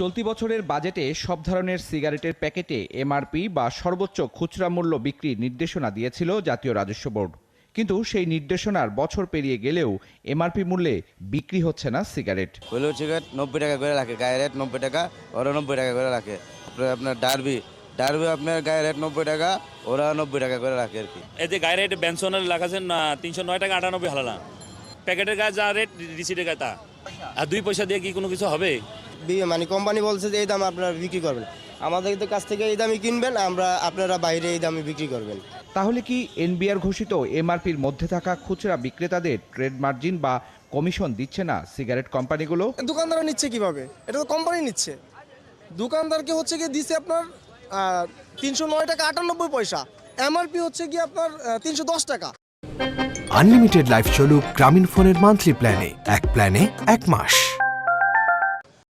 চলতি বছরের বাজেটে সব ধরনের সিগারেটের প্যাকেটে এমআরপি বা সর্বোচ্চ খুচরা মূল্য বিক্রির নির্দেশনা দিয়েছিল জাতীয় রাজস্ব বোর্ড। কিন্তু সেই নির্দেশনার বছর পেরিয়ে গেলেও এমআরপি মূল্যে বিক্রি হচ্ছে না সিগারেট। হইলেও সিগারেট নব্বই টাকা করে রাখে গায়ে রেট নব্বই টাকা ওরা নব্বই টাকা করে রাখে। আপনার ডারবি ডারবি আপনার গায়ে রেট নব্বই টাকা ওরা নব্বই টাকা করে রাখে আর কি। এই যে গায়ে রেট বেনসনের লেখাছেন তিনশো নয় টাকা আটানব্বই হালালা। প্যাকেটের গায়ে যা রেট রিসিটের গায়ে তা। আর দুই পয়সা দিয়ে কি কোনো কিছু হবে? মানে কোম্পানি বলছে যে এই দাম আপনারা বিক্রি করবেন। আমাদের কাছ থেকে এই দামে কিনবেন আমরা আপনারা বাইরে এই দামে বিক্রি করবেন। তাহলে কি এনবিআর ঘোষিত এমআরপির মধ্যে থাকা খুচরা বিক্রেতাদের ট্রেড মার্জিন বা কমিশন দিচ্ছে না সিগারেট কোম্পানিগুলো দোকানদাররা নিচ্ছে কীভাবে? এটা তো কোম্পানি নিচ্ছে। দোকানদারকে হচ্ছে গিয়ে দিছে আপনার তিনশো নয় টাকা আটানব্বই পয়সা। এমআরপি হচ্ছে গিয়ে আপনার তিনশো দশ টাকা। আনলিমিটেড লাইফ চলুক গ্রামীণ ফোনের মান্থলি প্ল্যানে এক প্ল্যানে এক মাস।